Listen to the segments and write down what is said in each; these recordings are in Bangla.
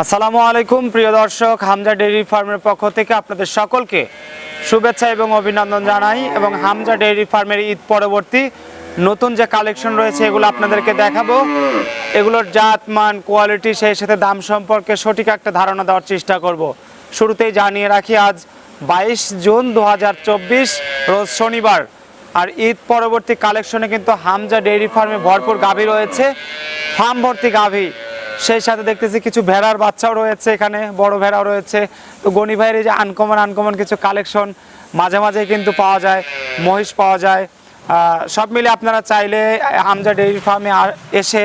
আসসালামু আলাইকুম, প্রিয় দর্শক। হামজা ডেইরি ফার্মের পক্ষ থেকে আপনাদের সকলকে শুভেচ্ছা এবং অভিনন্দন জানাই এবং হামজা ডেইরি ফার্মের ঈদ পরবর্তী নতুন যে কালেকশন রয়েছে, এগুলো আপনাদেরকে দেখাবো। এগুলোর জাত, মান, কোয়ালিটি, সেই সাথে দাম সম্পর্কে সঠিক একটা ধারণা দেওয়ার চেষ্টা করব। শুরুতেই জানিয়ে রাখি, আজ বাইশ জুন দু হাজার চব্বিশ, রোজ শনিবার। আর ঈদ পরবর্তী কালেকশনে কিন্তু হামজা ডেইরি ফার্মে ভরপুর গাভী রয়েছে। ফার্ম ভর্তি গাভী। সেই সাথে দেখতেছি কিছু ভেড়ার বাচ্চাও রয়েছে এখানে, বড় ভেড়াও রয়েছে। তো গনি ভাইয়ের এই যে আনকমন আনকমন কিছু কালেকশন মাঝে মাঝে কিন্তু পাওয়া যায়, মহিষ পাওয়া যায়। সব মিলে আপনারা চাইলে হামজা ডেইরি ফার্মে এসে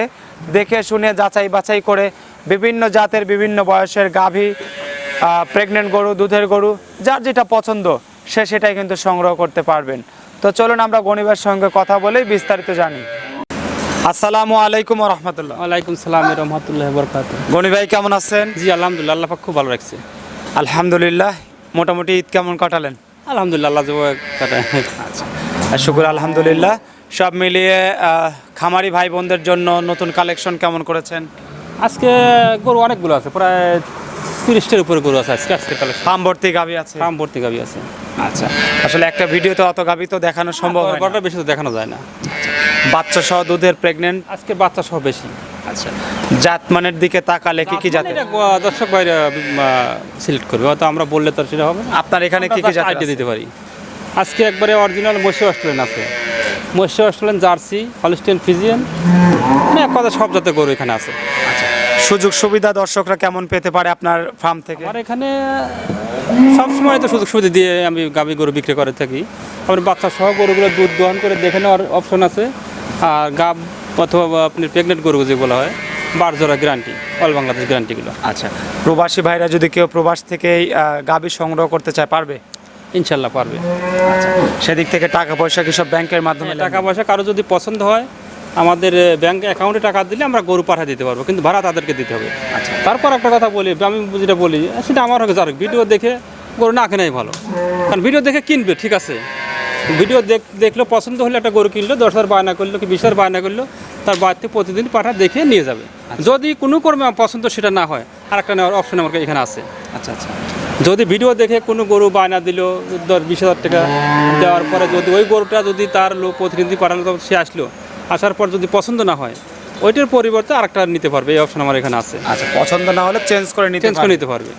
দেখে শুনে যাচাই বাছাই করে বিভিন্ন জাতের বিভিন্ন বয়সের গাভী প্রেগনেন্ট গরু, দুধের গরু, যার যেটা পছন্দ সে সেটাই কিন্তু সংগ্রহ করতে পারবেন। তো চলুন আমরা গণিবের সঙ্গে কথা বলেই বিস্তারিত জানি। আসসালামু আলাইকুম রহমতুল্লাহ। ওয়ালাইকুম সালাম রহমতুল্লাহ বরকাত গনি ভাই কেমন আছেন? জি আলহামদুলিল্লাহ আল্লাহ পাক খুব ভালো রাখছে। আলহামদুলিল্লাহ মোটামুটি ঈদ কেমন কাটালেন? আলহামদুলিল্লাহ আল্লাহ কাটায় আচ্ছা আর শুকুর আলহামদুলিল্লাহ। সব মিলিয়ে খামারি ভাই বোনদের জন্য নতুন কালেকশন কেমন করেছেন? আজকে গরু অনেকগুলো আছে প্রায় তিরিশটার উপরে গরু আছে আজকে আজকে তাহলে ফার্ম ভর্তি গাভি আছে। ফার্ম ভর্তি গাবি আছে। আচ্ছা আসলে একটা ভিডিওতে অত গাভি তো দেখানো সম্ভব হয় না। বেশি তো দেখানো যায় না। বাচ্চা সহ দুধের প্রেগনেন্ট আজকে বাচ্চা সহ বেশি। আচ্ছা জাতমানের দিকে তাকালে কি কি জাতের? দর্শক বাইরে সিলেক্ট করবে। হয়তো আমরা বললে তো সেটা হবে আপনার এখানে কি কি জাত আইডিয়া দিতে পারি। আজকে একবারে অরিজিনাল মৎস্য অস্ট্রেলিয়ান আছে। মৎস্য অস্ট্রেলিয়ান জার্সি হলিস্টিয়ান ফিজিয়ান মানে এক কথা সব জাতের গরু এখানে আছে। সুযোগ সুবিধা দর্শকরা কেমন পেতে পারে আপনার ফার্ম থেকে? আমার এখানে সব সময় তো সুযোগ সুবিধা দিয়ে আমি গাভী গরু বিক্রি করে থাকি। আমার বাচ্চা সহ গরুগুলো দুধ দহন করে দেখে নেওয়ার অপশন আছে। আর গাব অথবা আপনি প্রেগনেন্ট গরু যেগুলো হয় বারজোড়া গ্যারান্টি অল বাংলাদেশ গ্যারান্টিগুলো আচ্ছা প্রবাসী ভাইরা যদি কেউ প্রবাস থেকেই গাভী সংগ্রহ করতে চায় পারবে? ইনশাল্লাহ পারবে। সেদিক থেকে টাকা পয়সা কি সব ব্যাংকের মাধ্যমে টাকা পয়সা কারও যদি পছন্দ হয় আমাদের ব্যাংক অ্যাকাউন্টে টাকা দিলে আমরা গরু পাঠিয়ে দিতে পারব কিন্তু ভাড়া তাদেরকে দিতে হবে। আচ্ছা তারপর একটা কথা বলি আমি যেটা বলি সেটা আমার হোক যার ভিডিও দেখে গরু না কেনাই ভালো। কারণ ভিডিও দেখে কিনবে ঠিক আছে। ভিডিও দেখ দেখল পছন্দ হলে একটা গরু কিনলো দশ হাজার বায়না করল কি বিশ হাজার বায়না করল তার বাড়িতে প্রতিদিন পাঠা দেখে নিয়ে যাবে। যদি কোনো কর্মে আমার পছন্দ সেটা না হয় আর একটা নেওয়ার অপশন আমার এখানে আছে। আচ্ছা আচ্ছা। যদি ভিডিও দেখে কোনো গরু বায়না দিল দশ বিশ হাজার টাকা দেওয়ার পরে যদি ওই গরুটা যদি তার লোক প্রতিনিধি পাঠালো তখন সে আসলো আসার পর যদি পছন্দ না হয় ওইটার পরিবর্তে আরেকটা নিতে পারবে এই অপশন আমার এখানে আছে। আচ্ছা পছন্দ না হলে চেঞ্জ করে নিতে চেঞ্জ করে নিতে পারবে।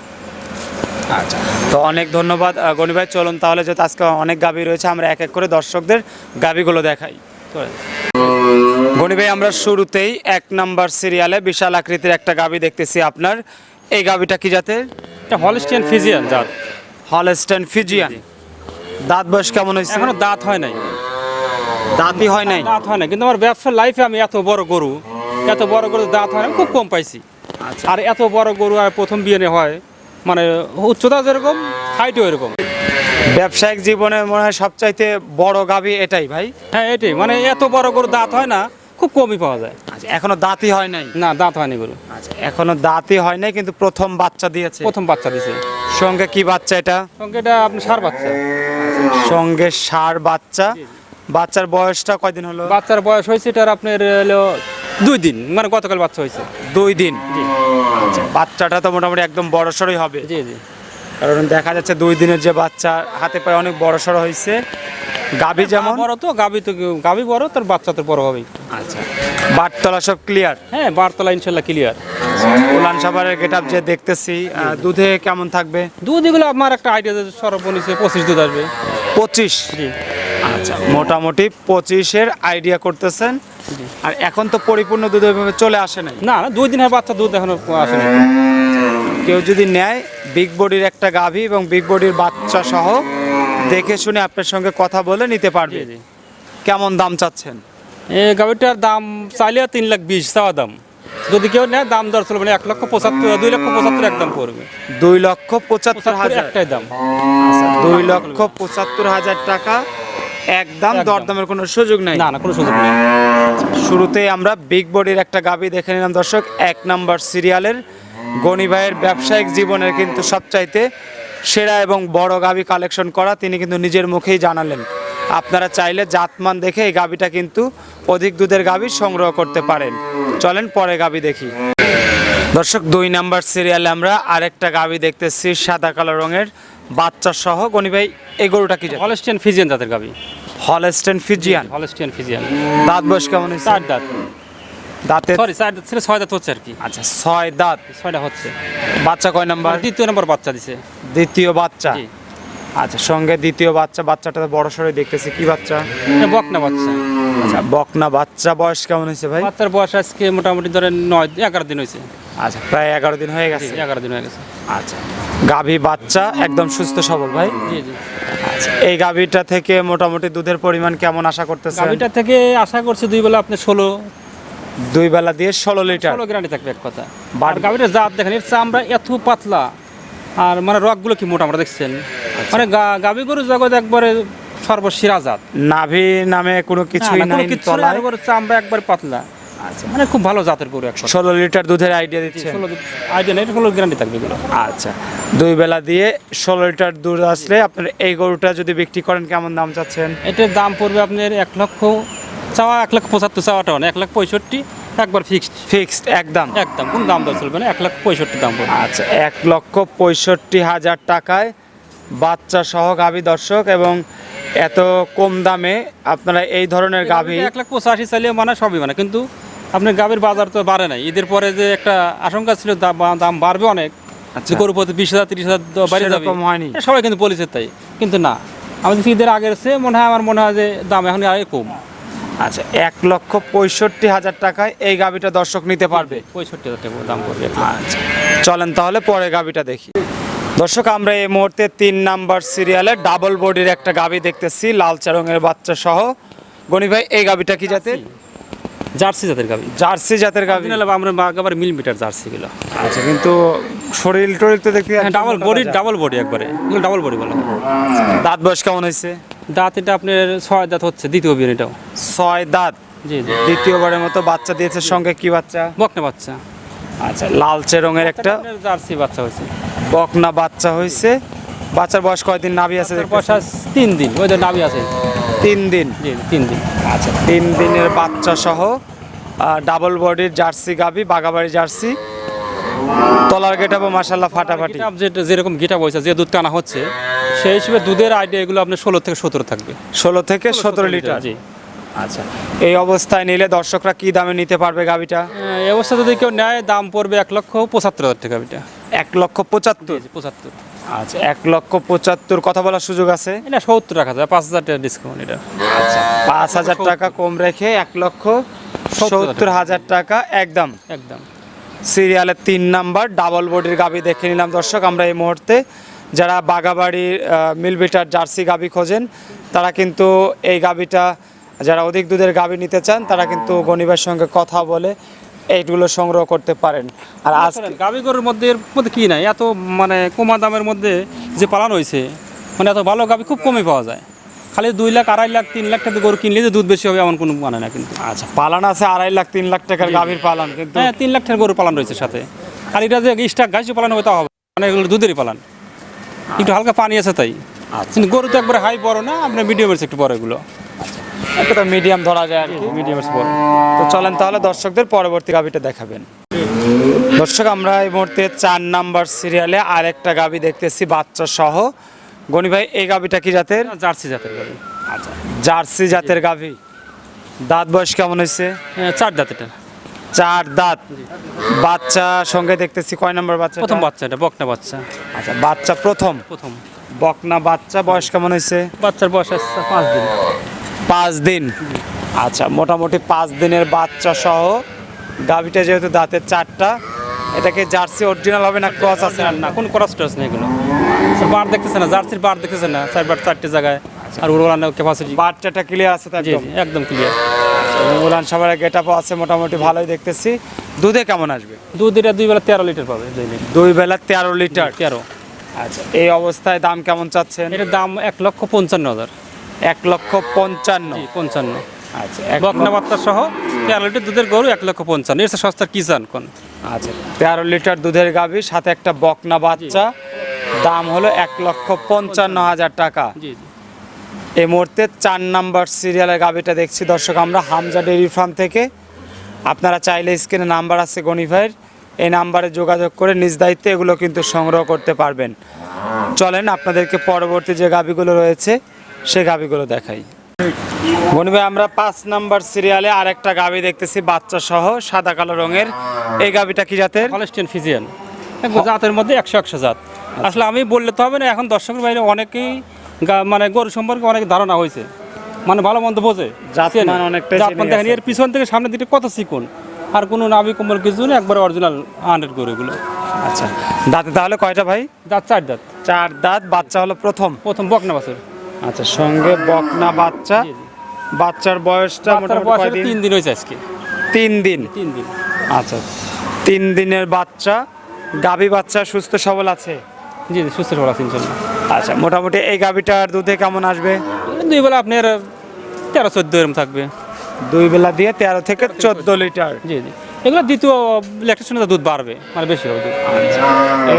আচ্ছা তো অনেক ধন্যবাদ। গণি ভাই চলুন তাহলে যেহেতু আজকে অনেক গাবি রয়েছে আমরা এক এক করে দর্শকদের গাবিগুলো দেখাই। গণি ভাই আমরা শুরুতেই এক নাম্বার সিরিয়ালে বিশাল আকৃতির একটা গাবি দেখতেছি আপনার। এই গাবিটা কি জাতের? এটা হলিস্টিয়ান ফিজিয়ান জাত। হলস্টেন ফিজিয়ান দাঁত বয়স কেমন হয়েছে? এখনও দাঁত হয় নাই। দাঁতই হয় নাই। দাঁত হয় না কিন্তু আমার ব্যবসার লাইফে আমি এত বড় গরু এত বড় গরু দাঁত হয় না আমি খুব কম পাইছি। আচ্ছা। আর এত বড় গরু আর প্রথম বিয়ে হয় মানে উচ্চতা যেরকম হাইটও এরকম। ব্যবসায়িক জীবনে মনে হয় সবচাইতে বড় গাবি এটাই ভাই। হ্যাঁ এটাই। মানে এত বড় গরু দাঁত হয় না খুব কমই পাওয়া যায়। আচ্ছা এখনও দাঁতই হয় নাই? না দাঁত হয়নি গরু। আচ্ছা এখনও দাঁতই হয় নাই কিন্তু প্রথম বাচ্চা দিয়েছে। প্রথম বাচ্চা দিয়েছে। সঙ্গে কি বাচ্চা এটা? সঙ্গে এটা আপনি সার বাচ্চা। সঙ্গে সার বাচ্চা। বাচ্চার বয়সটা কয়দিন হলো? বাচ্চার বয়স হয়েছে এটার আপনার হলো দুই দিন মানে গতকাল বাচ্চা হয়েছে। দুই দিন? জি। বাচ্চাটা তো মোটামুটি একদম বড় সড়ই হবে। জি জি। কারণ দেখা যাচ্ছে দুই দিনের যে বাচ্চা হাতে পায়ে অনেক বড় সড়ো হয়েছে। গাভী যেমন? বড় তো গাবি তো গাবি বড় তার বাচ্চা তো বড় হবে আচ্ছা বাটতলা সব ক্লিয়ার হ্যাঁ বারতলা ইনশাল্লাহ ক্লিয়ার উলান সাভারের গেট আপ যে দেখতেছি দুধে কেমন থাকবে? দুধ এগুলো আমার একটা আইডিয়া সর্বনিচে পঁচিশ দুধ আসবে। পঁচিশ? জি। আচ্ছা মোটামুটি পঁচিশের আইডিয়া করতেছেন। আর এখন তো পরিপূর্ণ দুধ ওইভাবে চলে আসে নাই। না দুই দিনের বাচ্চা দুধ এখনও আসেনি কেউ যদি নেয় বিগ বডির একটা গাভী এবং বিগ বডির বাচ্চা সহ দেখে শুনে আপনার সঙ্গে কথা বলে নিতে পারবে। কেমন দাম চাচ্ছেন? এই গাড়িটার দাম চাইলে তিন লাখ বিশ চাওয়া দাম। যদি কেউ নেয় দাম দর চলবে এক লক্ষ পঁচাত্তর দুই লক্ষ পঁচাত্তর একদম পড়বে। দুই লক্ষ পঁচাত্তর পঁচাত্তর হাজার। একটাই দাম। আচ্ছা, দুই লক্ষ পঁচাত্তর হাজার টাকা একদম। দরদামের কোনো সুযোগ নাই। না না কোনো সুযোগ নেই। শুরুতেই আমরা বিগ বডির একটা গাবি দেখে নিলাম দর্শক। এক নাম্বার সিরিয়ালের গনি ভাইয়ের ব্যবসায়িক জীবনের কিন্তু সবচাইতে সেরা এবং বড় গাবি কালেকশন করা তিনি কিন্তু নিজের মুখেই জানালেন। আপনারা চাইলে জাতমান দেখে এই গাবিটা কিন্তু অধিক দুধের গাবি সংগ্রহ করতে পারেন। চলেন পরে গাবি দেখি। দর্শক দুই নাম্বার সিরিয়ালে আমরা আরেকটা গাবি দেখতেছি সাদা কালো রঙের। বাচ্চা সহ গনি ভাই এই গরুটা কি হলস্টিয়ান ফিজিয়ান জাতের গাবি। Holstein Friesian? Holstein Friesian. দাঁত বয়স কেমন হয়েছে? চার দাঁত। দাঁতে? সরি চার দাঁত ছিল ছয় দাঁত হচ্ছে আর কি। আচ্ছা ছয় দাঁত। ছয়টা হচ্ছে। বাচ্চা কয় নাম্বার? দ্বিতীয় নাম্বার বাচ্চা দিছে। দ্বিতীয় বাচ্চা। আচ্ছা সঙ্গে দ্বিতীয় বাচ্চা বাচ্চাটা বড় সড়ে দেখতেছি। কি বাচ্চা? বকনা বাচ্চা। আচ্ছা বকনা বাচ্চা বয়স কেমন হয়েছে ভাই? বাচ্চার বয়স আজকে মোটামুটি ধরেন নয় এগারো দিন হয়েছে। আচ্ছা প্রায় এগারো দিন হয়ে গেছে? এগারো দিন হয়ে গেছে। আচ্ছা গাভী বাচ্চা একদম সুস্থ সবল ভাই? জি জি। আচ্ছা এই গাভীটা থেকে মোটামুটি দুধের পরিমাণ কেমন আশা করতেছে গাভিটা থেকে আশা করছি দুই বেলা আপনি ষোলো দুই বেলা দিয়ে ষোলো লিটার? ষোলো গ্রান্ডি থাকবে এক কথা। বাট- আর গাভিটার জাত দেখেন এর চামড়া এত পাতলা। আর মানে রগগুলো কি মোটা আমরা দেখছেন? মানে গা- গাভী গরু জগৎ একবারে সর্বশিরা জাত নাভি নামে কোনো কোনো নাই তলায়। আর চামড়া একবার পাতলা। আচ্ছা। মানে খুব ভালো জাতের গরু এক কথা ষোলো লিটার দুধের আইডিয়া দিচ্ছে আইডিয়া নেই ষোলো গ্রান্ডি থাকবে এগুলো। আচ্ছা। দুই বেলা দিয়ে ষোলো লিটার দুধ আসলে আপনার এই গরুটা যদি বিক্রি করেন কেমন দাম চাচ্ছেন? এটার দাম পড়বে আপনার এক লক্ষ চাওয়া এক লক্ষ পঁচাত্তর চাওয়াটা না এক লাখ পঁয়ষট্টি একবার ফিক্সড ফিক্সড একদম। একদম কোন দাম দর চলবে না এক লাখ পঁয়ষট্টি দাম পড়বে। আচ্ছা এক লক্ষ পঁয়ষট্টি হাজার টাকায় বাচ্চা সহ গাভী দর্শক এবং এত কম দামে আপনারা এই ধরনের গাভী এক লাখ পঁচাশি চাইলে মানে সবই মানে কিন্তু আপনার গাভীর বাজার তো বাড়ে নাই। ঈদের পরে যে একটা আশঙ্কা ছিল দাম- বাড়বে অনেক। আচ্ছা। গরু প্রতি বিশ হাজার তিরিশ হাজার যাবে। হয়নি। সবাই কিন্তু বলেছে তাই। কিন্তু না। আমাদের ঈদের আগের চেয়ে মনে হয় আমার মনে হয় যে দাম এখন আগে কম। আচ্ছা এক লক্ষ পঁয়ষট্টি হাজার টাকায় এই গাভীটা দর্শক নিতে পারবে। পঁয়ষট্টি হাজার টাকা দাম পড়বে। আচ্ছা চলেন তাহলে পরে গাভীটা দেখি। দর্শক আমরা এই মুহূর্তে তিন নাম্বার সিরিয়ালে ডাবল বডির একটা গাভী দেখতেছি লাল রঙের বাচ্চা সহ। গনি ভাই এই গাভীটা কি জাতের? জার্সি। জাতের গাভী জার্সি জাতের গাভী আমরা একেবারে মিল মিটার জার্সি গুলো। আচ্ছা কিন্তু শরীর টরিল তো দেখতে ডাবল বডি ডাবল বডি একবারে। ডাবল বডি বলা দাঁত বয়স কেমন হয়েছে? দাঁত এটা আপনার ছয় দাঁত হচ্ছে দ্বিতীয় বিয়ে এটাও ছয় দাঁত? জি জি। দ্বিতীয়বারের মতো বাচ্চা দিয়েছে সঙ্গে কি বাচ্চা? বকনা বাচ্চা। আচ্ছা লালচে রঙের একটা জার্সি বাচ্চা হয়েছে। বকনা বাচ্চা হয়েছে বাচ্চার বয়স কয়দিন? নাভি আছে? বয়স তিন দিন। ওই নাবি আছে। তিন দিন? তিন দিন। আচ্ছা তিন দিনের বাচ্চা সহ ডাবল বডির জার্সি গাবি বাগাবাড়ি জার্সি। তলার গেটাবো মাসাল্লাহ ফাটাফাটি। যেরকম গিটাপ হয়েছে যে দুধ টানা হচ্ছে সেই হিসেবে দুধের আইডিয়া এগুলো আপনার ষোলো থেকে সতেরো থাকবে। ষোলো থেকে সতেরো লিটার? জি। আচ্ছা এই অবস্থায় নিলে দর্শকরা কি দামে নিতে পারবে গাবিটা? আহ, এই অবস্থা যদি কেউ নেয় দাম পড়বে এক লক্ষ পঁচাত্তর হাজার টাকা এটা এক লক্ষ পঁচাত্তর। পঁচাত্তর। আচ্ছা এক লক্ষ পঁচাত্তর কথা বলার সুযোগ আছে? এটা সত্তর রাখা যায় পাঁচ হাজার টাকা ডিসকাউন্ট এটা। আচ্ছা পাঁচ হাজার টাকা কম রেখে এক লক্ষ সত্তর হাজার টাকা। একদম। একদম। সিরিয়ালের তিন নাম্বার ডাবল বডির গাবি দেখে নিলাম দর্শক আমরা এই মুহূর্তে যারা বাগাবাড়ির মিলবিটার জার্সি গাবি খোঁজেন তারা কিন্তু এই গাবিটা যারা অধিক দুধের গাবি নিতে চান তারা কিন্তু গনিবের সঙ্গে কথা বলে এইগুলো সংগ্রহ করতে পারেন। আর আজ গাভী গরুর মধ্যে এর মধ্যে কি নাই? এত মানে কমা দামের মধ্যে যে পালন হয়েছে মানে এত ভালো গাভী খুব কমই পাওয়া যায়। খালি দুই লাখ আড়াই লাখ তিন লাখ টাকা গরু কিনলে যে দুধ বেশি হবে এমন কোনো মানে না কিন্তু। আচ্ছা পালান আছে আড়াই লাখ তিন লাখ টাকার গাভীর পালান কিন্তু হ্যাঁ তিন লাখ টাকার গরু পালন রয়েছে সাথে। আর এটা যে স্টাক গাছ পালন হবে তা হবে মানে এগুলো দুধেরই পালন। একটু হালকা পানি আছে তাই। কিন্তু গরু তো একবার হাই বড় না? আপনার মিডিয়াম একটু বড় এগুলো। একটা মিডিয়াম ধরা যায় আর কি। মিডিয়াম বড় তো চলেন তাহলে দর্শকদের পরবর্তী গাবিটা দেখাবেন। দর্শক আমরা এই মুহূর্তে চার নাম্বার সিরিয়ালে আরেকটা গাবি দেখতেছি বাচ্চা সহ গনি ভাই এই গাবিটা কি জাতের? জার্সি জাতের গাভী আচ্ছা জার্সি জাতের গাভি দাঁত বয়স কেমন হয়েছে? হ্যাঁ, চার দাঁত এটা। চার দাঁত। বাচ্চা সঙ্গে দেখতেছি কয় নাম্বার বাচ্চা প্রথম বাচ্চা এটা বকনা বাচ্চা। আচ্ছা বাচ্চা প্রথম। প্রথম। বকনা বাচ্চা বয়স কেমন হয়েছে? বাচ্চার বয়স আছে পাঁচ দিন। পাঁচ দিন। আচ্ছা মোটামুটি পাঁচ দিনের বাচ্চা সহ। গাভিটা যেহেতু দাঁতের চারটা এটাকে জার্সি অরিজিনাল হবে না ক্রস আছে? না না কোনো ক্রস টস নেই এগুলো। বার দেখতেছে না জার্সির বার দেখতেছে না চারবার চারটে জায়গায়। আর উড়ান ক্যাপাসিটি বাচ্চাটা ক্লিয়ার আছে একদম? একদম ক্লিয়ার উড়ান সবার গেট আপ আছে মোটামুটি ভালোই দেখতেছি। দুধে কেমন আসবে? দুধ এটা দুই বেলা তেরো লিটার পাবে দুই বেলা তেরো লিটার তেরো। আচ্ছা এই অবস্থায় দাম কেমন চাচ্ছেন? এটার দাম এক লক্ষ পঞ্চান্ন হাজার। এক লক্ষ পঞ্চান্ন। পঞ্চান্ন। আচ্ছা এক বকনা বাচ্চা সহ তেরো লিটার দুধের গরু এক লক্ষ পঞ্চান্ন। এর সস্তা কি চান কোন? আচ্ছা তেরো লিটার দুধের গাভী সাথে একটা বকনা বাচ্চা। দাম হলো এক লক্ষ পঞ্চান্ন হাজার টাকা। এই মুহূর্তে চার নাম্বার সিরিয়ালের গাবিটা দেখছি। দর্শক আমরা হামজা ডেইরি ফার্ম থেকে। আপনারা চাইলে স্ক্রিনে নাম্বার আছে গনি ভাইয়ের। এই নাম্বারে যোগাযোগ করে নিজ দায়িত্বে এগুলো কিন্তু সংগ্রহ করতে পারবেন। চলেন আপনাদেরকে পরবর্তী যে গাবিগুলো রয়েছে সেই গাবিগুলো দেখাই। গনি ভাই আমরা পাঁচ নাম্বার সিরিয়ালে আরেকটা গাবি দেখতেছি বাচ্চা সহ সাদা কালো রঙের। এই গাবিটা কি জাতের? হলস্টেন ফিজিয়ান জাতের মধ্যে একশো একশো জাত। আসলে আমি বললে তো হবে না এখন দর্শকের বাইরে অনেকেই মানে গরু সম্পর্কে অনেক ধারণা হয়েছে। মানে ভালো মন্দ বোঝে। দেখেন এর পিছন থেকে সামনের দিকে কত চিকন আর কোনো নাবি কোমল কিছু নেই একবার অরিজিনাল হান্ড্রেড গরু এগুলো। আচ্ছা দাঁতে তাহলে কয়টা ভাই? দাঁত চার দাঁত। চার দাঁত বাচ্চা হলো প্রথম। প্রথম বকনা বছর। আচ্ছা সঙ্গে বকনা বাচ্চা। বাচ্চার বয়সটা মোটামুটি তিন দিন হয়েছে আজকে। তিন দিন? তিন দিন। আচ্ছা তিন দিনের বাচ্চা। গাভী বাচ্চা সুস্থ সবল আছে? জি জি সুস্থ সবল আছে ইনশাল্লাহ। আচ্ছা মোটামুটি এই গাভীটার দুধে কেমন আসবে? দুই বেলা আপনার তেরো চোদ্দ এরম থাকবে। দুই বেলা দিয়ে তেরো থেকে চোদ্দ লিটার। জি জি। এগুলো দ্বিতীয় ল্যাকটেশনে দুধ বাড়বে মানে বেশি হবে দুধ।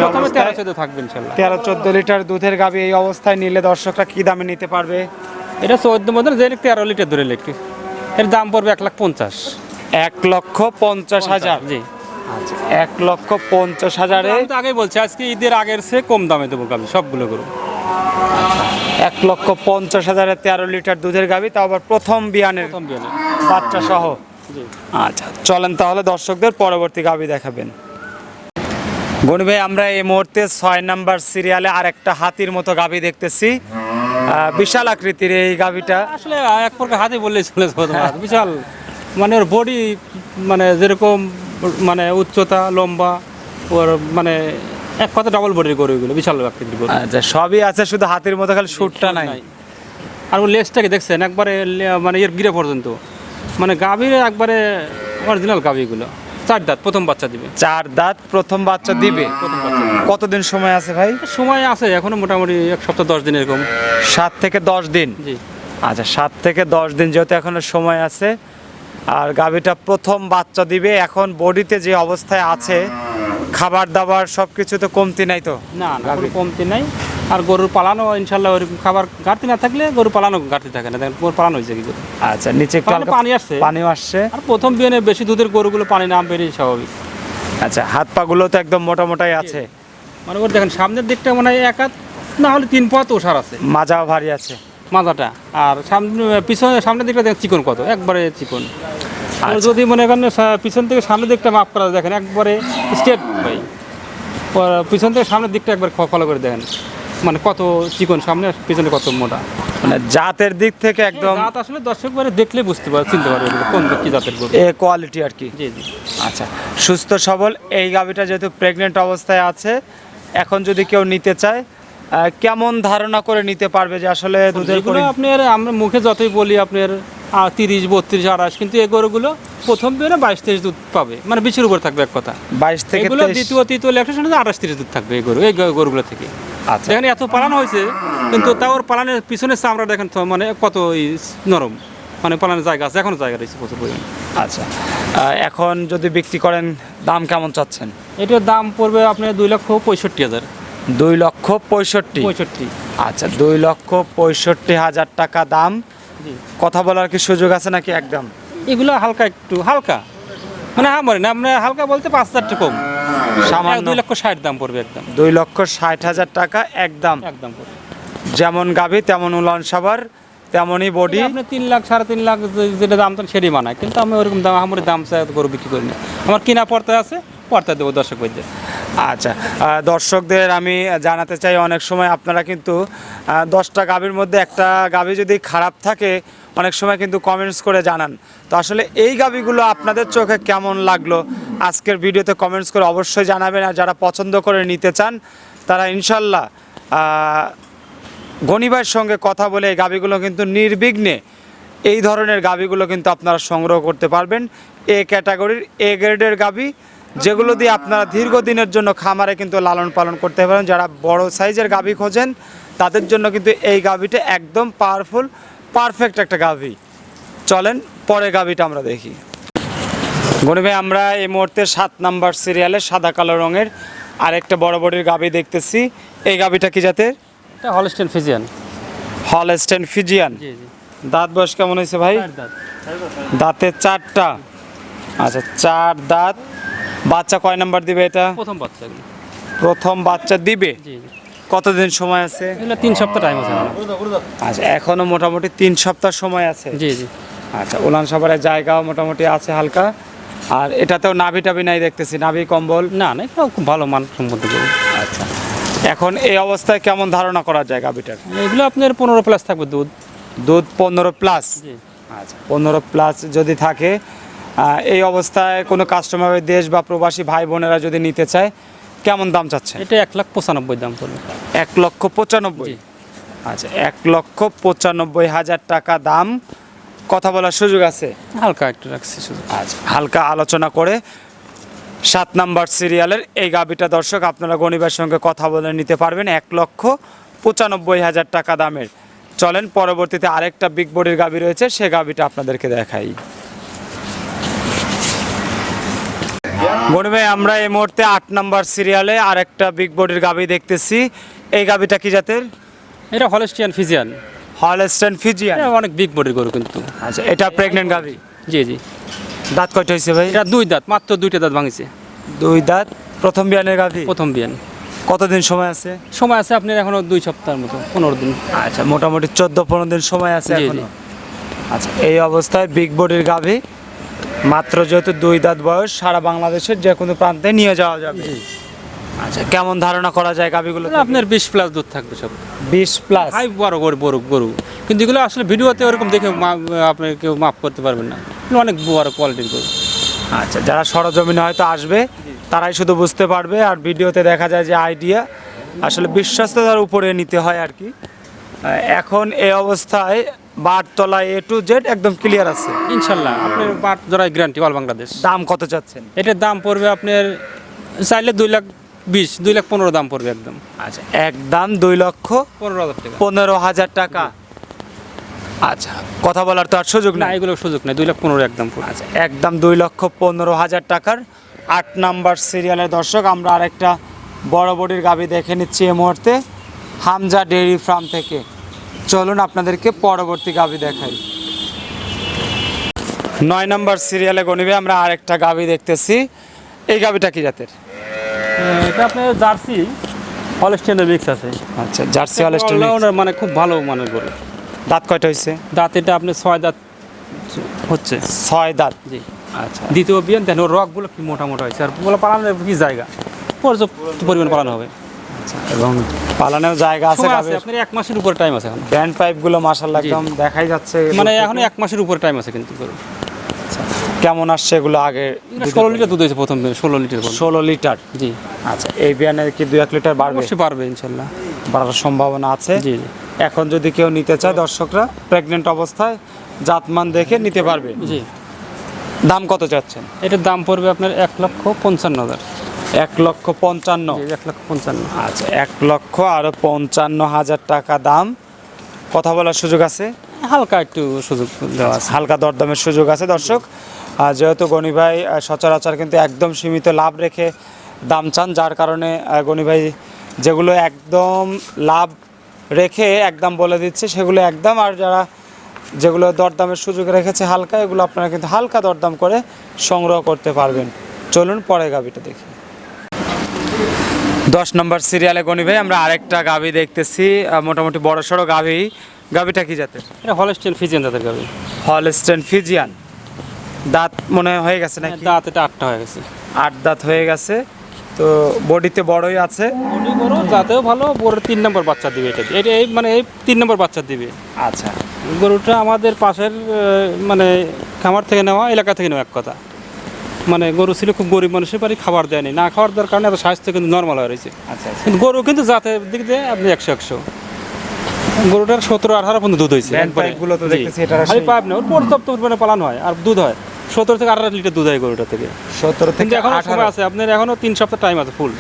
প্রথমে তেরো চোদ্দ থাকবে ইনশাল্লাহ। তেরো চোদ্দ লিটার দুধের গাবি এই অবস্থায় নিলে দর্শকরা কি দামে নিতে পারবে? এটা চোদ্দ মধ্যে যে তেরো লিটার ধরে লিখতে এর দাম পড়বে এক লাখ পঞ্চাশ। এক লক্ষ পঞ্চাশ হাজার। জি। আচ্ছা এক লক্ষ পঞ্চাশ হাজারে তো আগেই বলছি আজকে ঈদের আগের সে কম দামে দেবো আমি সবগুলো গরু। এক লক্ষ পঞ্চাশ হাজারে তেরো লিটার দুধের গাবি তাও আবার প্রথম বিয়ানের বাচ্চা সহ আচ্ছা চলেন তাহলে দর্শকদের পরবর্তী গাবি দেখাবেন। গনি ভাই আমরা এই মুহূর্তে ছয় নাম্বার সিরিয়ালে আরেকটা হাতির মতো গাবি দেখতেছি। বিশাল আকৃতির এই গাবিটা। আসলে এক প্রকার হাতে বললেই চলে বিশাল মানে ওর বডি মানে যেরকম মানে উচ্চতা লম্বা ওর মানে এক কথা ডাবল বডির গরু এগুলো বিশাল আকৃতির গরু। আচ্ছা সবই আছে শুধু হাতির মতো খালি সুটটা নাই। আর ওর লেজটাকে দেখছেন একবারে মানে এর গিরে পর্যন্ত। মানে গাভীর একবারে অরিজিনাল গাভীগুলো। চার দাঁত প্রথম বাচ্চা দিবে। চার দাঁত প্রথম বাচ্চা দিবে? কতদিন সময় আছে ভাই? সময় আছে এখনও মোটামুটি এক সপ্তাহ দশ দিন এরকম। সাত থেকে দশ দিন? জি। আচ্ছা সাত থেকে দশ দিন যেহেতু এখনও সময় আছে আর গাভীটা প্রথম বাচ্চা দিবে এখন বডিতে যে অবস্থায় আছে খাবার দাবার সব কিছু তো কমতি নাই তো? না কমতি নাই। আর গরুর পালানো ইনশাল্লাহ ওরকম খাবার ঘাটতি না থাকলে গরু পালানো ঘাটতি থাকে না। দেখেন গরু পালানো হয়েছে কি আচ্ছা নিচে একটু পানি আসছে। পানিও আসছে। আর প্রথম বিয়ানে বেশি দুধের গরুগুলো পানি নাম বেরিয়ে স্বাভাবিক। আচ্ছা হাত পা গুলো তো একদম মোটা মোটাই আছে। মানে ওর দেখেন সামনের দিকটা মানে এক হাত না হলে তিন পথ ওষার আছে। মাজাও ভারী আছে। মাজাটা। আর সামনে পিছনে সামনের দিকটা দেখেন চিকন কত একবারে চিকন। আর আচ্ছা। যদি মনে করেন পিছন থেকে সামনের দিকটা মাপ করা দেখেন একবারে স্টেপ ভাই। পিছন থেকে সামনের দিকটা একবার ফলো করে দেখেন। মানে কত চিকন সামনে আর পিছনে কত মোটা? মানে জাতের দিক থেকে একদম দাঁত আসলে দর্শক বারে দেখলে বুঝতে পারবে চিনতে পারবে কোন কি জাতের গরু। এ কোয়ালিটি আর কি। জি জি। আচ্ছা সুস্থ সবল এই গাভীটা যেহেতু প্রেগনেন্ট অবস্থায় আছে এখন যদি কেউ নিতে চায় কেমন ধারণা করে নিতে পারবে যে আসলে দুধের আপনার আমরা মুখে যতই বলি আপনার তিরিশ বত্রিশ আড়াইশ কিন্তু এই গরুগুলো প্রথম বিয়ে বাইশ তেইশ দুধ পাবে। মানে বিশের উপর থাকবে এক কথা। বাইশ থেকে দ্বিতীয় তৃতীয় লেখার সঙ্গে আঠাশ তিরিশ দুধ থাকবে এই গরু এই গরুগুলো থেকে। আচ্ছা। দেখেন এত পালানো হয়েছে কিন্তু তাও ওর পালানের পিছনে চামড়া দেখেন তো মানে কত নরম মানে পালানোর জায়গা আছে এখনও জায়গা রয়েছে প্রচুর পরিমাণে। আচ্ছা। এখন যদি বিক্রি করেন দাম কেমন চাচ্ছেন? এটার দাম পড়বে আপনার দুই লক্ষ পঁয়ষট্টি হাজার। দুই লক্ষ পঁয়ষট্টি? পঁয়ষট্টি। আচ্ছা দুই লক্ষ পঁয়ষট্টি হাজার টাকা দাম। কথা বলার কি সুযোগ আছে নাকি একদম? এগুলো হালকা একটু হালকা। মানে হ্যাঁ মনে না আপনার হালকা বলতে পাঁচ হাজার টাকা কম। সামান্য। দুই লক্ষ ষাট দাম পড়বে একদম। দুই লক্ষ ষাট হাজার টাকা একদম একদম পড়বে। যেমন গাভী তেমন উলন সাবার তেমনই বডি। আপনি তিন লাখ সাড়ে তিন লাখ যেটা দাম তো সেটাই মানায়। কিন্তু আমি ওরকম দাম আমার দাম চাই গরু বিক্রি করি না। আমার কিনা পড়তে আছে পড়তে দেবো দর্শক বৈদ্যে আচ্ছা দর্শকদের আমি জানাতে চাই অনেক সময় আপনারা কিন্তু দশটা গাভীর মধ্যে একটা গাভী যদি খারাপ থাকে অনেক সময় কিন্তু কমেন্টস করে জানান। তো আসলে এই গাভীগুলো আপনাদের চোখে কেমন লাগল? আজকের ভিডিওতে কমেন্টস করে অবশ্যই জানাবেন, আর যারা পছন্দ করে নিতে চান, তারা ইনশাল্লাহ গণিবার সঙ্গে কথা বলে এই গাভীগুলো কিন্তু নির্বিঘ্নে এই ধরনের গাভীগুলো কিন্তু আপনারা সংগ্রহ করতে পারবেন। এ ক্যাটাগরির, এ গ্রেডের গাভী যেগুলো দিয়ে আপনারা দীর্ঘদিনের জন্য খামারে কিন্তু লালন পালন করতে পারেন। যারা বড় সাইজের গাভী খোঁজেন, তাদের জন্য কিন্তু এই গাভীটা একদম পাওয়ারফুল পারফেক্ট একটা গাভী। চলেন পরে গাভীটা আমরা দেখি। গনি ভাই আমরা এই মুহূর্তে সাত নাম্বার সিরিয়ালে সাদা কালো রঙের আরেকটা বড় বড়ির গাভী দেখতেছি। এই গাভীটা কি জাতের? এটা হলস্টেন ফিজিয়ান হলস্টেন ফিজিয়ান দাঁত বয়স কেমন হয়েছে ভাই? দাঁত। দাঁতের চারটা। আচ্ছা চার দাঁত। বাচ্চা কয় নাম্বার দিবে এটা? প্রথম বাচ্চা প্রথম বাচ্চা দিবে? কতদিন সময় আছে? এগুলো তিন সপ্তাহ টাইম আছে। আচ্ছা এখনও মোটামুটি তিন সপ্তাহ সময় আছে? জি জি। আচ্ছা উলান সাভারের জায়গাও মোটামুটি আছে হালকা। আর এটাতেও নাভি টাভি নাই দেখতেছি নাভি কম্বল? না না এগুলো খুব ভালো মান সম্মত আচ্ছা এখন এই অবস্থায় কেমন ধারণা করা যায় গাভিটার? এগুলো আপনার পনেরো প্লাস থাকবে দুধ। দুধ পনেরো প্লাস আচ্ছা পনেরো প্লাস যদি থাকে এই অবস্থায় কোনো কাস্টমার দেশ বা প্রবাসী ভাই বোনেরা যদি নিতে চায় কেমন দাম চাচ্ছে এটা এক লাখ পঁচানব্বই দাম পড়বে। এক লক্ষ পঁচানব্বই। আচ্ছা এক লক্ষ পঁচানব্বই হাজার টাকা দাম। কথা বলার সুযোগ আছে? হালকা একটু রাখছি শুধু আচ্ছা হালকা আলোচনা করে সাত নাম্বার সিরিয়ালের এই গাবিটা দর্শক আপনারা গণিবার সঙ্গে কথা বলে নিতে পারবেন। এক লক্ষ পঁচানব্বই হাজার টাকা দামের। চলেন পরবর্তীতে আরেকটা বিগ বডির গাবি রয়েছে সে গাবিটা আপনাদেরকে দেখাই। ভাই আমরা এই মুহূর্তে আট নাম্বার সিরিয়ালে আরেকটা বিগ বডির গাবি দেখতেছি। এই গাবিটা কি জাতের? এটা হলেস্টিয়ান ফিজিয়ান হলস্টেন ফিজিয়ান অনেক বিগ বডির গরু কিন্তু। আচ্ছা এটা প্রেগনেন্ট গাবি? জি জি। দাঁত কয়টা হয়েছে ভাই? এটা দুই দাঁত মাত্র দুইটা দাঁত ভাঙিছে। দুই দাঁত। প্রথম বিয়ানের গাভি প্রথম বিয়ান। কতদিন সময় আছে? সময় আছে আপনার এখনও দুই সপ্তাহের মতো পনেরো দিন। আচ্ছা মোটামুটি চোদ্দ পনেরো দিন সময় আছে এখনও। আচ্ছা এই অবস্থায় বিগ বডির গাভি মাত্র যেহেতু দুই দাঁত বয়স সারা বাংলাদেশের যে কোনো প্রান্তে নিয়ে যাওয়া যাবে। আচ্ছা কেমন ধারণা করা যায় গাভিগুলো আপনার বিশ প্লাস দুধ থাকবে সব। বিশ প্লাস হাই বড় গরু বড় গরু। কিন্তু এগুলো আসলে ভিডিওতে ওরকম দেখে আপনি কেউ মাফ করতে পারবেন না। অনেক বড় কোয়ালিটির গরু। আচ্ছা যারা সরজমিনে হয়তো আসবে তারাই শুধু বুঝতে পারবে আর ভিডিওতে দেখা যায় যে আইডিয়া আসলে বিশ্বস্ততার উপরে নিতে হয় আর কি। এখন এই অবস্থায় বারতলা এ টু জেড একদম ক্লিয়ার আছে। ইনশাল্লাহ আপনার বাট জোড়ায় গ্যারান্টি অল বাংলাদেশ। দাম কত চাচ্ছেন? এটার দাম পড়বে আপনার চাইলে দুই লাখ বিশ দুই লাখ পনেরো দাম পড়বে একদম। আচ্ছা একদম দুই লক্ষ পনেরো হাজার টাকা। পনেরো হাজার টাকা। আচ্ছা কথা বলার তো আর সুযোগ না নাই। এগুলো সুযোগ নেই দুই লাখ পনেরো একদম আচ্ছা একদম দুই লক্ষ পনেরো হাজার টাকার আট নাম্বার সিরিয়ালের দর্শক আমরা আরেকটা বড় বডির গাবি দেখে নিচ্ছি এই মুহূর্তে হামজা ডেইরি ফার্ম থেকে। চলুন আপনাদেরকে পরবর্তী গাবি দেখাই। নয় নম্বর সিরিয়ালে গণিবে আমরা আরেকটা গাবি দেখতেছি। এই গাবিটা কি জাতের? এটা আপনার জার্সি হলস্টেনের মিক্স আছে। আচ্ছা জার্সি All-rounder মানে খুব ভালো মানের গরু। দাঁত কয়টা হয়েছে দাঁত এটা আপনি ছয় দাঁত হচ্ছে। ছয় দাঁত? জি। আচ্ছা। দ্বিতীয় বিয়ান দেখেন রকগুলো কি মোটা মোটা হয়েছে আর ওগুলো পালানোর কি জায়গা? পর্যাপ্ত পরিমাণ পালানো হবে। এবং পালানোর জায়গা আছে আপনার এক মাসের উপর টাইম আছে এখন। ব্যান্ড পাইপগুলো মাসাল্লাহ একদম দেখাই যাচ্ছে মানে এখন এক মাসের উপর টাইম আছে কিন্তু গরু। কেমন আসছে এগুলো আগে ষোলো লিটার দুধ হয়েছে প্রথম দিন ষোলো লিটার। ষোলো লিটার জি। আচ্ছা এই বিয়ানের কি দু এক লিটার বাড়বে? অবশ্যই পারবে ইনশাল্লাহ বাড়ার সম্ভাবনা আছে। জি জি। এখন যদি কেউ নিতে চায় দর্শকরা প্রেগনেন্ট অবস্থায় জাতমান দেখে নিতে পারবে জি। দাম কত চাচ্ছেন? এটার দাম পড়বে আপনার এক লক্ষ পঞ্চান্ন হাজার। এক লক্ষ পঞ্চান্ন। এক লক্ষ পঞ্চান্ন। আচ্ছা এক লক্ষ আরও পঞ্চান্ন হাজার টাকা দাম। কথা বলার সুযোগ আছে? হালকা একটু সুযোগ দেওয়া আছে। হালকা দরদামের সুযোগ আছে দর্শক। আর যেহেতু গনি ভাই সচরাচর কিন্তু একদম সীমিত লাভ রেখে দাম চান যার কারণে গনি ভাই যেগুলো একদম লাভ রেখে একদম বলে দিচ্ছে সেগুলো একদম। আর যারা যেগুলো দরদামের সুযোগ রেখেছে হালকা এগুলো আপনারা কিন্তু হালকা দরদাম করে সংগ্রহ করতে পারবেন। চলুন পরে গাবিটা দেখি। দশ নম্বর সিরিয়ালে গনি ভাই আমরা আরেকটা গাবি দেখতেছি মোটামুটি বড় সড়ো গাবি গাবিটা কি জাতের? এটা হলস্টেন ফিজিয়ান তাদের গাড়ি হলস্টেন ফিজিয়ান দাঁত মনে হয় হয়ে গেছে নাকি? দাঁত এটা আটটা হয়ে গেছে। আট দাঁত হয়ে গেছে। তো বডিতে বড়ই আছে। ওটি বড় দাঁতেও ভালো বড় তিন নম্বর বাচ্চা দিবে এটা এটা এই মানে এই তিন নম্বর বাচ্চা দিবে। আচ্ছা। গরুটা আমাদের পাশের মানে খামার থেকে নেওয়া এলাকা থেকে নেওয়া এক কথা। মানে গরু ছিল খুব গরিব মানুষের বাড়ি খাবার দেয়নি। না খাওয়ার দেওয়ার কারণে এত স্বাস্থ্য কিন্তু নর্মাল হয়ে রয়েছে। আচ্ছা আচ্ছা। কিন্তু গরু কিন্তু জাতের দিক দিয়ে আপনি একশো একশো। গরুটার সতেরো আঠারো পর্যন্ত দুধ হয়েছে। খালি পাইপ না ওর পর্যাপ্ত পরিমাণে পালানো হয় আর দুধ হয়। সতেরো থেকে আঠারো লিটার দুধ হয় গরুটা থেকে। সতেরো থেকে এখনও আছে আপনার এখনও তিন সপ্তাহ টাইম আছে ফুল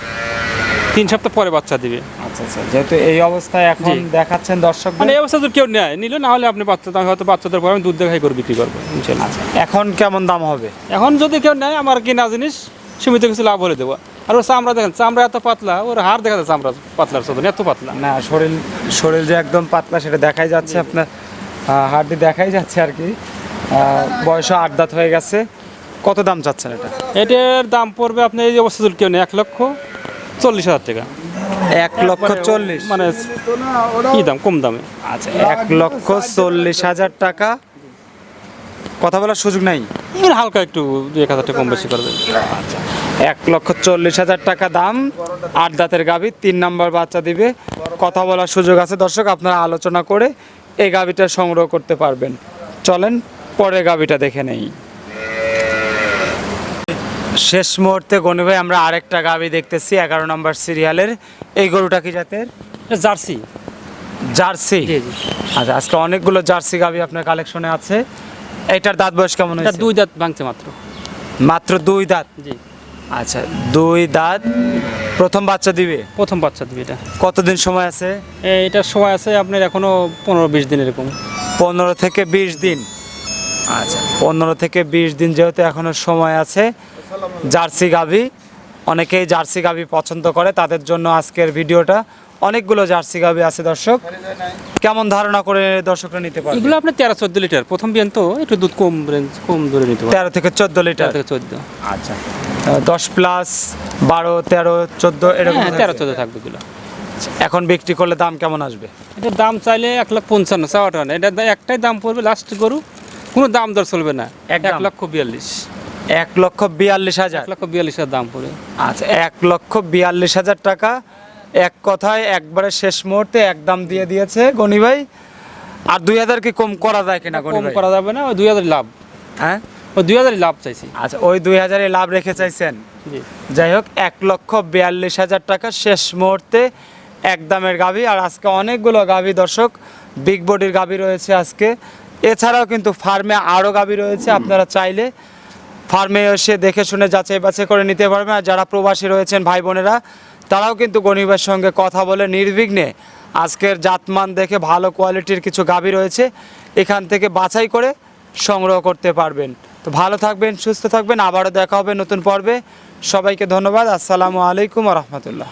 তিন সপ্তাহ পরে বাচ্চা দিবে। আচ্ছা আচ্ছা। যেহেতু এই অবস্থায় এখন দেখাচ্ছেন দর্শক মানে এই অবস্থা যদি কেউ নেয় নিলে না হলে আপনি বাচ্চা আমি হয়তো বাচ্চাদের পরে আমি দুধ দেখাই করে বিক্রি করব ইনশাল্লাহ। এখন কেমন দাম হবে? এখন যদি কেউ নেয় আমার কিনা জিনিস সীমিত কিছু লাভ হলে দেবো। আর ওর চামড়া দেখেন চামড়া এত পাতলা ওর হাড় দেখা যাচ্ছে চামড়া পাতলার চোদন এত পাতলা। না শরীর শরীর যে একদম পাতলা সেটা দেখাই যাচ্ছে আপনার হাড্ডি দেখাই যাচ্ছে আর কি। বয়স আট দাঁত হয়ে গেছে। কত দাম চাচ্ছেন এটা? এটার দাম পড়বে আপনি এই অবস্থা কেউ নেই এক লক্ষ চল্লিশ হাজার টাকা। এক লক্ষ চল্লিশ। মানে কি দাম? কম দামে। আচ্ছা এক লক্ষ চল্লিশ হাজার টাকা। কথা বলার সুযোগ নাই? হালকা একটু দুই এক হাজার টাকা কম বেশি করবে। এক লক্ষ চল্লিশ হাজার টাকা দাম। আট দাঁতের গাভী তিন নাম্বার বাচ্চা দিবে। কথা বলার সুযোগ আছে। দর্শক আপনারা আলোচনা করে এই গাভীটা সংগ্রহ করতে পারবেন। চলেন পরে গাভীটা দেখে নেই। শেষ মুহূর্তে ভাই আমরা আরেকটা গাভী দেখতেছি এগারো নম্বর সিরিয়ালের। এই গরুটা কি জাতের? জার্সি। জার্সি? আচ্ছা আজকে অনেকগুলো জার্সি গাভী আপনার কালেকশনে আছে। এটার দাঁত বয়স কেমন হয়েছে? দুই দাঁত ভাঙছে মাত্র। মাত্র দুই দাঁত? জি। আচ্ছা দুই দাঁত। প্রথম বাচ্চা দিবে? প্রথম বাচ্চা দিবে এটা। কতদিন সময় আছে? এ- এটার সময় আছে আপনার এখনও পনেরো বিশ দিন এরকম। পনেরো থেকে বিশ দিন। আচ্ছা পনেরো থেকে বিশ দিন যেহেতু এখনও সময় আছে জার্সি গাভি। অনেকেই জার্সি গাভি পছন্দ করে তাদের জন্য আজকের ভিডিওটা। অনেকগুলো জার্সি গাভি আছে দর্শক। কেমন ধারণা করে দর্শকরা নিতে পারে এগুলো আপনার তেরো চোদ্দ লিটার। প্রথম বিয়ান তো একটু দুধ কম রেঞ্জ কম ধরে নিতে পারে তেরো থেকে চোদ্দ লিটার। থেকে চোদ্দ। আচ্ছা। দশ প্লাস বারো তেরো চোদ্দ এরকম হ্যাঁ তেরো থাকবে। চোদ্দ থাকবে এগুলো। এখন বিক্রি করলে দাম কেমন আসবে? এটার দাম চাইলে এক লাখ পঞ্চান্ন চাওয়াটা না এটা একটাই দাম পড়বে লাস্ট গরু। কোনো দাম দর চলবে না। এক। লক্ষ বিয়াল্লিশ। এক লক্ষ বিয়াল্লিশ হাজার। এক লক্ষ বিয়াল্লিশ হাজার দাম পড়বে আচ্ছা এক লক্ষ বিয়াল্লিশ হাজার টাকা। এক কথায় একবারে শেষ মুহূর্তে একদম দিয়ে দিয়েছে গনি ভাই। আর দুই হাজার কি কম করা যায় কিনা কম করা যাবে না ওই দুই হাজার লাভ। হ্যাঁ? ওই দুই হাজারই লাভ চাইছি। আচ্ছা ওই দুই হাজারে লাভ রেখে চাইছেন? যাই হোক এক লক্ষ বিয়াল্লিশ হাজার টাকা শেষ মুহূর্তে এক দামের গাভি। আর আজকে অনেকগুলো গাভি দর্শক বিগ বডির গাভি রয়েছে আজকে। এছাড়াও কিন্তু ফার্মে আরও গাভি রয়েছে আপনারা চাইলে। ফার্মে এসে দেখে শুনে যাচাই বাছাই করে নিতে পারবেন আর যারা প্রবাসী রয়েছেন ভাই বোনেরা, তারাও কিন্তু গণিবের সঙ্গে কথা বলে নির্বিঘ্নে আজকের জাতমান দেখে ভালো কোয়ালিটির কিছু গাভী রয়েছে, এখান থেকে বাছাই করে সংগ্রহ করতে পারবেন। তো ভালো থাকবেন, সুস্থ থাকবেন, আবারও দেখা হবে নতুন পর্বে। সবাইকে ধন্যবাদ, আসসালামু আলাইকুম রহমতুল্লাহ।